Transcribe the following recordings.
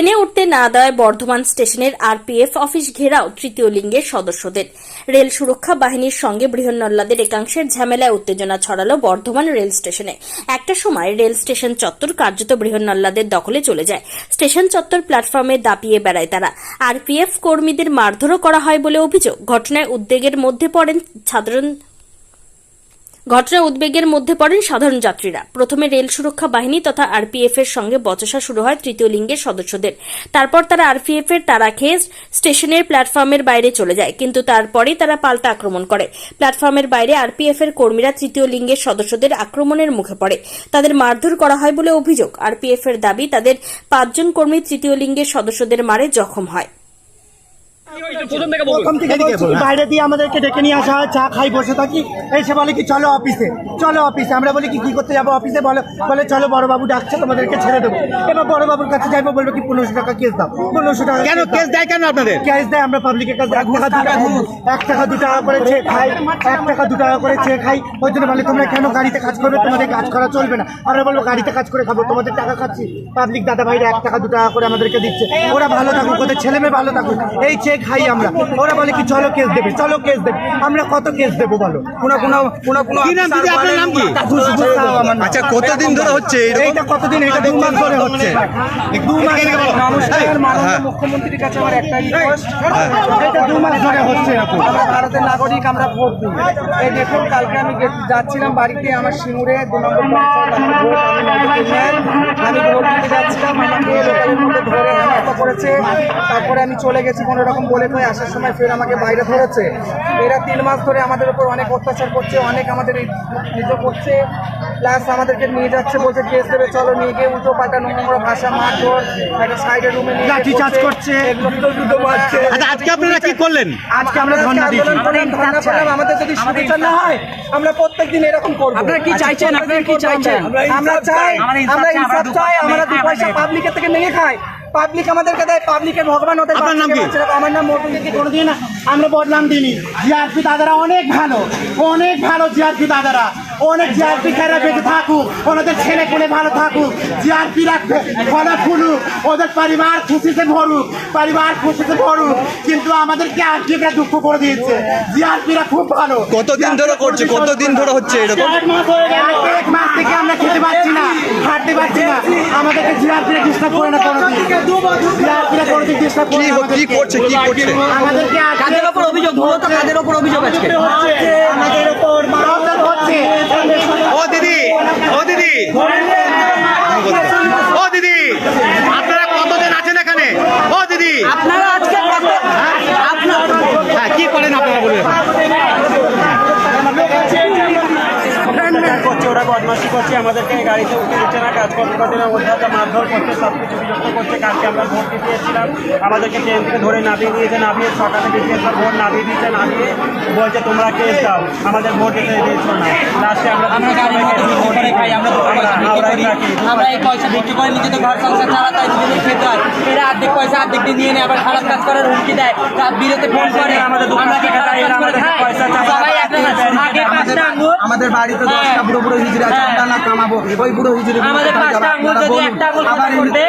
ট্রেনে উঠতে না দেওয়ায় বর্ধমান স্টেশনের আরপিএফ অফিস ঘেরাও তৃতীয় লিঙ্গের সদস্যদের। রেল সুরক্ষা বাহিনীর সঙ্গে বৃহন্নল্লাদের একাংশের ঝামেলায় উত্তেজনা ছড়ালো বর্ধমান রেল স্টেশনে। একটা সময় রেল স্টেশন চত্বর কার্যত বৃহন্নল্লাদের দখলে চলে যায়। স্টেশন চত্বর প্ল্যাটফর্মে দাপিয়ে বেড়ায় তারা। আরপিএফ কর্মীদের মারধরও করা হয় বলে অভিযোগ। ঘটনায় উদ্বেগের মধ্যে পড়েন সাধারণ ঘটনায় উদ্বেগের মধ্যে পড়েন সাধারণ যাত্রীরা। প্রথমে রেল সুরক্ষা বাহিনী তথা আরপিএফ এর সঙ্গে বচসা শুরু হয় তৃতীয় লিঙ্গের সদস্যদের। তারপর তারা আরপিএফ এর তারা খেয়ে স্টেশনের প্ল্যাটফর্মের বাইরে চলে যায়, কিন্তু তারপরেই তারা পাল্টা আক্রমণ করে। প্ল্যাটফর্মের বাইরে আরপিএফ এর কর্মীরা তৃতীয় লিঙ্গের সদস্যদের আক্রমণের মুখে পড়ে। তাদের মারধর করা হয় বলে অভিযোগ। আরপিএফ এর দাবি, তাদের পাঁচজন কর্মী তৃতীয় লিঙ্গের সদস্যদের মারে জখম হয়। প্রথম থেকে বাইরে দিয়ে আমাদেরকে ডেকে নিয়ে আসা হয় চা খাই বসে থাকি। এসে বলে কি চলো অফিসে চলো অফিসে। আমরা বলি কি কি করতে যাব অফিসে? বলে বলে চলো বড়বাবু ডাকছে তোমাদেরকে ছেড়ে দেবো। এবার বড়বাবুর কাছে যাইবো বলব কি পনেরোশো টাকা কেস দাও। পনেরোশো টাকা কেন কেস দেয় কেন আপনাদের? কেস দেয় আমরা পাবলিকের কাছে এক টাকা দু টাকা এক টাকা দু টাকা করে চেয়ে খাই এক টাকা দু টাকা করে চেয়ে খাই। ওই জন্য বলে তোমরা কেন গাড়িতে কাজ করবে? তোমাদের কাজ করা চলবে না। আমরা বলব গাড়িতে কাজ করে খাব তোমাদের টাকা খাচ্ছি। পাবলিক দাদা ভাইরা এক টাকা দু টাকা করে আমাদেরকে দিচ্ছে। ওরা ভালো থাকুক ওদের ছেলে মেয়ে ভালো থাকুক। এই চেয়ে খাই আমরা। ওরা বলে কি চলো কেস দেবে চলো কেস দেবে। আমরা কত কেস দেবো বলো? কোনো কোনো কোনো কোনো কি নাম দিদি? আপনার নাম কি? খুশবু সাউ আমার নাম। আচ্ছা কতদিন ধরে হচ্ছে এইটা কতদিন এটা দু মাস ধরে হচ্ছে। দু মাস নমস্কার মাননীয় মুখ্যমন্ত্রীর কাছে আমার একটা রিকোয়েস্ট এটা দু মাস ধরে হচ্ছে এরকম। আমরা ভারতের নাগরিক আমরা ভোট দিই। এই দেখুন কালকে আমি যাচ্ছিলাম বাড়িতে আমার সিঙ্গুরে দু নম্বর আমি নদী কিনার আমি ভোট দিতে যাচ্ছিলাম আমাকে লোকালের মধ্যে ধরে হেনস্থা করেছে তারপরে আমি চলে গেছি কোনো রকম বলে কয়ে আসার সময় ফের আমাকে বাইরে ধরেছে। এরা তিন মাস ধরে আমাদের উপর অনেক অত্যাচার করছে অনেক আমাদের নিজ করছে। প্লাস আমাদেরকে নিয়ে যাচ্ছে বলছে কেস দেবে চলো নিয়ে গিয়ে উল্টো পাল্টা নোংরা ভাষা মারধর একটা সাইডের রুমে নিয়ে লাঠি চার্জ করছে? আচ্ছা আজকে আপনারা কি করলেন? আজকে আমরা ধর্ণা দিয়েছি। ধর্ণা করলাম আমাদের যদি সুবিধা না হয় আমরা প্রত্যেকদিন এরকম করব। আপনারা কি চাইছেন? আপনারা কি চাইছেন? আমরা চাই আমরা ইনসাফ চাই আমরা দু পয়সা পাবলিকের থেকে নিয়ে খাই। পাবলিক আমাদেরকে দেয় পাবলিকের ভগবান ওদের আপনার নাম কি? আমার নাম মোটু দিদি কোনোদিন আমরা বদনাম দিইনি। জিআরপি দাদারা অনেক ভালো অনেক ভালো জিআরপি দাদারা। অনেক জিআরপি খেরা বেঁচে থাকুক ওনাদের ছেলে পেলে ভালো থাকুক জিআরপি রাখবে ফলা ফুলুক ওদের পরিবার খুশিতে ভরুক পরিবার খুশিতে ভরুক কিন্তু আমাদেরকে আর্থিকরা দুঃখ করে দিয়েছে? জিআরপিরা খুব ভালো কতদিন ধরে করছে? কতদিন ধরে হচ্ছে এরকম? এক মাস এক মাস থেকে আমরা খেতে পাচ্ছি না হাঁটতে পারছি না। আমাদেরকে জিআরপিরা ডিস্টার্ব করে না কোনোদিন জিআরপিরা ডিস্টার্ব করে কি না কি করছে? কি করছে? আমাদেরকে কাদের উপর অভিযোগ মূলত কাদের উপর অভিযোগ আজকে। আমাদের উপর মানবতার হচ্ছে ও দিদি ও দিদি ও দিদি আপনারা কতদিন আছেন এখানে ও দিদি আপনারা আজকে আপনার হ্যাঁ কি করেন আপনারা বলুন করছে ওরা বদমাশি করছে আমাদেরকে গাড়িতে উঠে দিচ্ছে না কাজ করতে না হাতে মারধর করছে সব কিছু বিরক্ত করছে কালকে আমরা ভোট দিতে এসেছিলাম আমাদেরকে ট্রেন থেকে ধরে নামিয়ে দিয়েছে নামিয়ে সকালে বিকেল ভোট নামিয়ে দিয়েছে নামিয়ে বলছে তোমরা কেস দাও আমাদের ভোট দিতে দিয়েছ না। লাস্টে আমরা আমরা খাই আমরা আমরা এই পয়সা বিক্রি করে নিজেদের ঘর সংসার চালাতে হয় নিজেদের খেতে হয়। এরা অর্ধেক পয়সা অর্ধেক দিয়ে নিয়ে নেয় আবার খারাপ কাজ করার হুমকি দেয়। তার বিরতে ফোন করে। আমাদের দু আমরা কি টাকা খারাপ দেয়, কাজ করে আমাদের খাই? পয়সা চাই। আমাদের বাড়িতে হ্যাঁ। দশটা বুড়ো বুড়ো হিজড়ি আছে হ্যাঁ। আমরা না কামাবো ওই বুড়ো হিজড়ি আমাদের পাঁচটা আঙুল যদি একটা আঙুল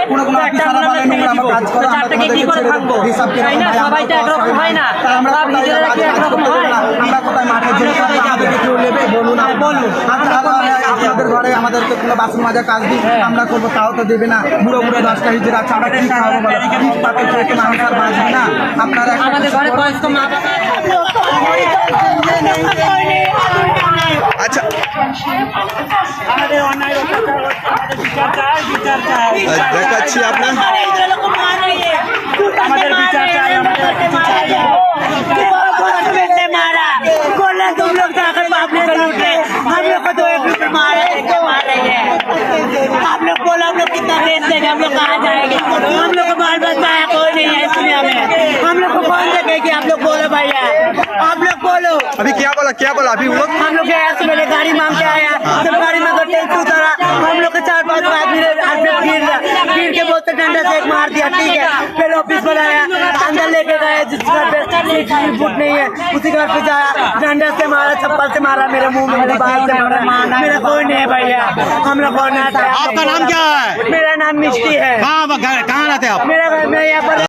কোনো কোনো বলে আমরা নোংরা ভেঙে কাজ। করো আমরা চারটাকে কি করে? দেবো হিসাব তাই না? সবাই তো একরকম আমরা হয় না। আমরা নিজেরা কি একরকম হয়? আমরা কোথায় মাঠে যেতে আমরা কেউ নেবে বলুন হ্যাঁ, বলুন। আচ্ছা আপনাদের ঘরে আমাদেরকে কোনো বাসন মাজা কাজ দিই আমরা করব তাও তো দেবে না বুড়ো বুড়ো দশটা হিজড়ি আছে আমরা কি খাব বলো মানুষ আর বাঁচবে না আপনারা আমাদের ঘরে। বয়স্ক মা বাবা আচ্ছা। দেখাচ্ছি আপনার। আমাদের বিচার চাই আমাদের চাই। মারা? করলে তুমি লোক देंगे हम लोग कहाँ जाएँगे? हम लोग को बाल बच्चा है कोई नहीं है इस दुनिया में। हम लोग को कौन देखेगी आप लोग बोलो भैया? आप लोग बोलो। अभी क्या बोला क्या बोला? अभी वो लोग हम लोग यहाँ से गाड़ी मांग के आया। गाड़ी में टेंस उतरा के डंडा से एक मार दिया ठीक है। फिर ऑफ़िस बनाया अंदर लेके गए जिस घर पे फुट नहीं है उसी घर पे जाया डंडा से मारा चप्पल से मारा मेरे मुँह में मेरे बाल से मारा। मेरा कोई नहीं है भैया हम लोग आपका नाम क्या है? मेरा नाम मिष्टी है। कहाँ कहाँ रहते हैं आप? मेरा घर मैं यहाँ पर